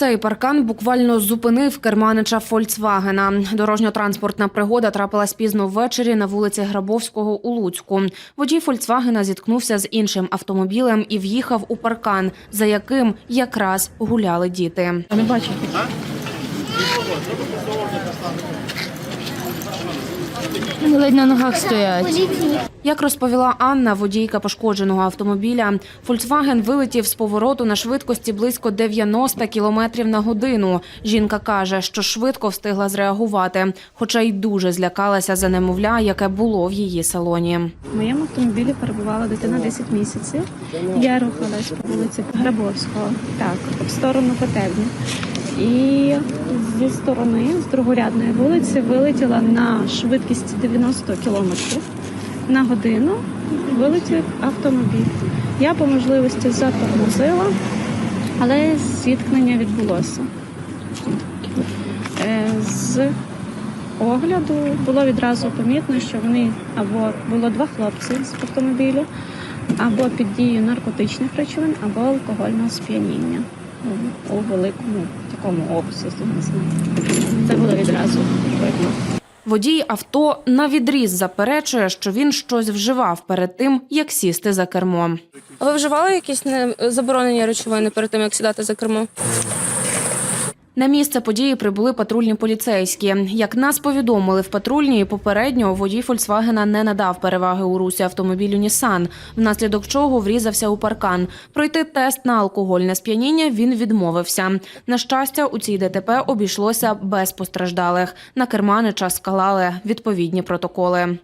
Цей паркан буквально зупинив керманича Фольксвагена. Дорожньо-транспортна пригода трапилась пізно ввечері на вулиці Грабовського у Луцьку. Водій Фольксвагена зіткнувся з іншим автомобілем і в'їхав у паркан, за яким якраз гуляли діти. Не бачу. Вони ледь на ногах стоять. Як розповіла Анна, водійка пошкодженого автомобіля, Фольксваген вилетів з повороту на швидкості близько 90 кілометрів на годину. Жінка каже, що швидко встигла зреагувати, хоча й дуже злякалася за немовля, яке було в її салоні. В моєму автомобілі перебувала дитина 10 місяців. Я рухалась по вулиці Грабовського, так, в сторону котельні. І зі сторони, з другорядної вулиці, вилетіла на швидкості 90 км на годину. Вилетів автомобіль. Я по можливості затормозила, але зіткнення відбулося. Е, З огляду було відразу помітно, що вони або було два хлопці з автомобілю, або під дією наркотичних речовин, або алкогольного сп'яніння у, у великому такому обсязі. Не знаю. Це було відразу видно. Водій авто на відріз заперечує, що він щось вживав перед тим, як сісти за кермо. А ви вживали якісь не- заборонені речовини перед тим, як сідати за кермо? На місце події прибули патрульні поліцейські. Як нас повідомили в патрульній, попередньо водій Фольксвагена не надав переваги у русі автомобілю Нісан, внаслідок чого врізався у паркан. Пройти тест на алкогольне сп'яніння він відмовився. На щастя, у цій ДТП обійшлося без постраждалих. На керманича склали відповідні протоколи.